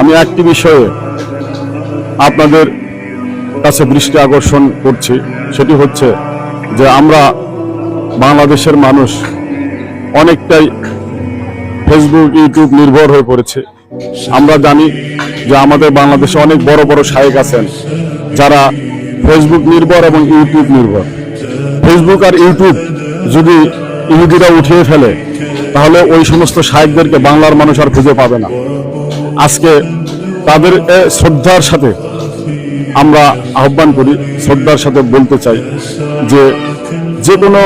আমি একটি বিষয়ে আপনাদের কাছে দৃষ্টি আকর্ষণ করছি। সেটি হচ্ছে যে আমরা বাংলাদেশের মানুষ অনেকটাই ফেসবুক ইউটিউব নির্ভর হয়ে পড়েছে। আমরা জানি যে আমাদের বাংলাদেশে অনেক বড় বড় শায়েক আছেন, যারা ফেসবুক নির্ভর এবং ইউটিউব নির্ভর। ফেসবুক আর ইউটিউব যদি ইহুদিরা উঠিয়ে ফেলে, তাহলে ওই সমস্ত শায়েকদেরকে বাংলার মানুষ আর খুঁজে পাবে না। আজকে তাদের শ্রদ্ধার সাথে আমরা আহ্বান করি, শ্রদ্ধার সাথে বলতে চাই যে যে কোনো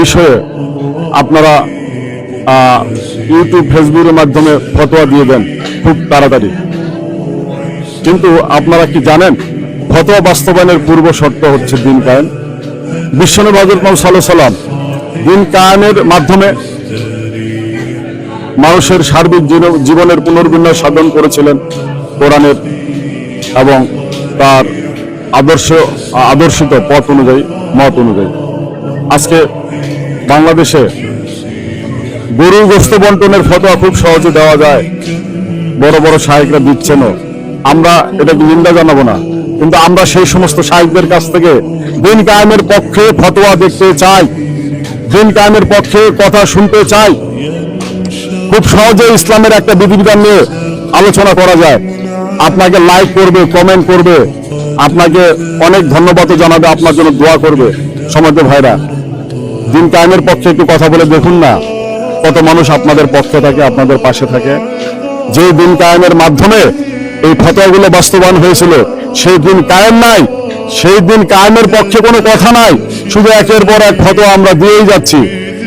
বিষয়ে আপনারা ইউটিউব ফেসবুকের মাধ্যমে ফতোয়া দিয়ে দেন খুব তাড়াতাড়ি। কিন্তু আপনারা কি জানেন, ফতোয়া বাস্তবায়নের পূর্ব শর্ত হচ্ছে দিন কায়েম? বিশ্বনবী হজরত সাল্লাহ সাল্লাম দিন কায়েমের মাধ্যমে মানুষের সার্বিক জীব- জীবনের পুনর্বিন্যাস সাধন করেছিলেন কোরআনের এবং তার আদর্শ, আদর্শিত পথ অনুযায়ী, মত অনুযায়ী। আজকে বাংলাদেশে গরু গোস্ত বন্টনের ফতোয়া খুব সহজে দেওয়া যায়। বড় বড় সাহেবরা দিচ্ছেনও আমরা এটাকে নিন্দা জানাব না। কিন্তু আমরা সেই সমস্ত সাহেবদের কাছ থেকে দিন কায়েমের পক্ষে ফতোয়া দেখতে চাই। দিন কায়েমের পক্ষে কথা শুনতে চাই। খুব সহজে ইসলামের একটা বিধিবিধান নিয়ে আলোচনা করা যায়। আপনাকে লাইক করবে কমেন্ট করবে। আপনাকে অনেক ধন্যবাদ জানাবে, আপনার জন্য দোয়া করবে। সমাজ ভাইরা, দিন কায়েমের পক্ষে একটু কথা বলে দেখুন না। কত মানুষ আপনাদের পক্ষে থাকে, আপনাদের পাশে থাকে। যে দিন কায়েমের মাধ্যমে এই ফতোয়াগুলো বাস্তবায়ন হয়েছিল, সেই দিন কায়েম নাই, সেই দিন কায়েমের পক্ষে কোনো কথা নাই, শুধু একের পর এক ফতোয়া আমরা দিয়েই যাচ্ছি।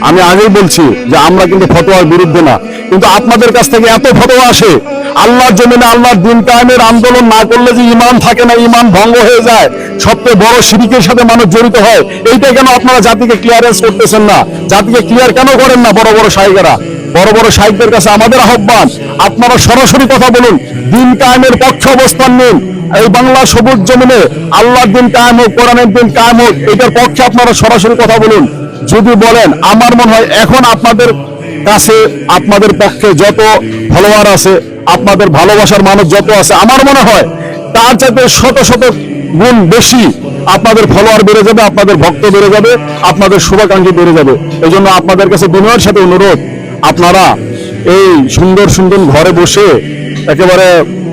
আমি আগেই বলছি যে আমরা কিন্তু ফতোয়ার বিরুদ্ধে না, কিন্তু আপনাদের কাছ থেকে এত ফতোয়া আসে, আল্লাহর জমিনে আল্লাহর দিন কায়েমের আন্দোলন না করলে যে ইমান থাকে না ইমান ভঙ্গ হয়ে যায় সবচেয়ে বড় শিরিকের সাথে মানুষ জড়িত হয়। এইটা কেন আপনারা জাতিকে ক্লিয়ারেন্স করতেছেন না? জাতিকে ক্লিয়ার কেন করেন না বড় বড় সাইকেরা বড় বড় সাহিত্যের কাছে আমাদের আহ্বান, আপনারা সরাসরি কথা বলুন, দিন কায়েমের পক্ষে অবস্থান নিন। এই বাংলা সবুজ জমিনে আল্লাহর দিন কায়েম হোক, কোরআনের দিন কায়েম হোক, এটার পক্ষে আপনারা সরাসরি কথা বলুন। যদি বলেন, আমার মনে হয় এখন আপনাদের কাছে, আপনাদের পক্ষে যত ফলোয়ার আছে, আপনাদের ভালোবাসার মানুষ যত আছে, আমার মনে হয় তার চাইতে শত শত গুণ বেশি আপনাদের ফলোয়ার বেড়ে যাবে, আপনাদের ভক্ত বেড়ে যাবে, আপনাদের শুভাকাঙ্ক্ষী বেড়ে যাবে। এই জন্য আপনাদের কাছে বিনয়ের সাথে অনুরোধ, আপনারা এই সুন্দর সুন্দর ঘরে বসে একেবারে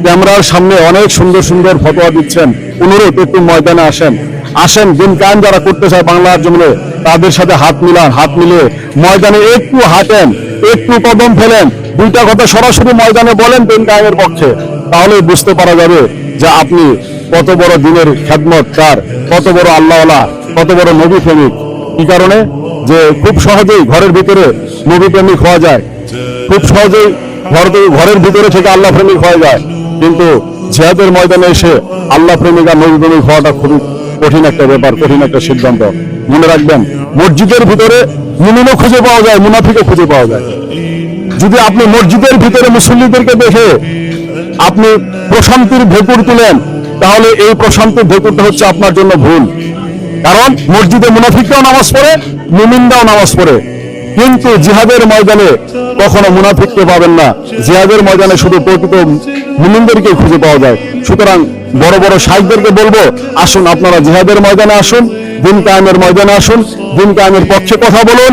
ক্যামেরার সামনে অনেক সুন্দর সুন্দর ফটোয়া দিচ্ছেন। অনুরোধ, একটু ময়দানে আসেন। আসেন, দিন কায়েম যারা করতে চায় বাংলার জমিনে তাদের সাথে হাত মিলান, হাত মিলে ময়দানে একটু হাঁটেন, একটু কদম ফেলেন, দুইটা কথা সরাসরি ময়দানে বলেন দিন কায়েমের পক্ষে তাহলে বুঝতে পারা যাবে যে আপনি কত বড় দিনের খেদমত, কার? কত বড় আল্লাহওয়ালা, কত বড় নবী প্রেমিক? কি কারণে? যে খুব সহজেই ঘরের ভিতরে নবী প্রেমিক হওয়া যায়। খুব সহজেই ঘর ঘরের ভিতরে থেকে আল্লাহ প্রেমিক হয়ে যায়। কিন্তু জিহাদের ময়দানে এসে আল্লাহ প্রেমিক আর নবী প্রেমিক হওয়াটা খুবই কঠিন একটা ব্যাপার, কঠিন একটা সিদ্ধান্ত। মনে রাখবেন, মসজিদের ভিতরে মুমিনও খুঁজে পাওয়া যায়, মুনাফিকও খুঁজে পাওয়া যায়। যদি আপনি মসজিদের ভিতরে মুসল্লিদেরকে দেখে আপনি প্রশান্তির ভেকুর তুলেন তাহলে এই প্রশান্ত ভেকুরটা হচ্ছে আপনার জন্য ভুল। কারণ মসজিদে মুনাফিকরাও নামাজ পড়ে, মুমিনরাও নামাজ পড়ে। কিন্তু জিহাদের ময়দানে কখনো মুনাফিককে পাবেন না। জিহাদের ময়দানে শুধু প্রকৃত মুমিনদেরকে খুঁজে পাওয়া যায়। সুতরাং বড় বড় সাহেবদেরকে বলব, আসুন আপনারা জিহাদের ময়দানে আসুন, দিন কায়েমের ময়দানে আসুন, দিন কায়েমের পক্ষে কথা বলুন।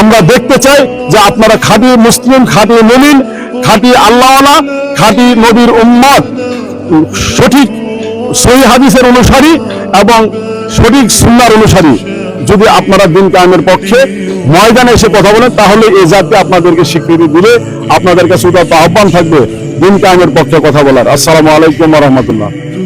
আমরা দেখতে চাই যে আপনারা খাঁটি মুসলিম, খাঁটি মুমিন, খাঁটি আল্লাহওয়ালা, খাঁটি নবীর উম্মত, সঠিক সহি হাদিসের অনুসারী এবং সঠিক সুন্নার অনুসারী। যদি আপনারা দিন কায়েমের পক্ষে ময়দানে এসে কথা বলেন, তাহলে এই জাতি আপনাদেরকে স্বীকৃতি দিলে আপনাদের কাছে উদাত্ত আহ্বান থাকবে দিন কায়েমের পক্ষে কথা বলার। আসসালামু আলাইকুম রহমতুল্লাহ।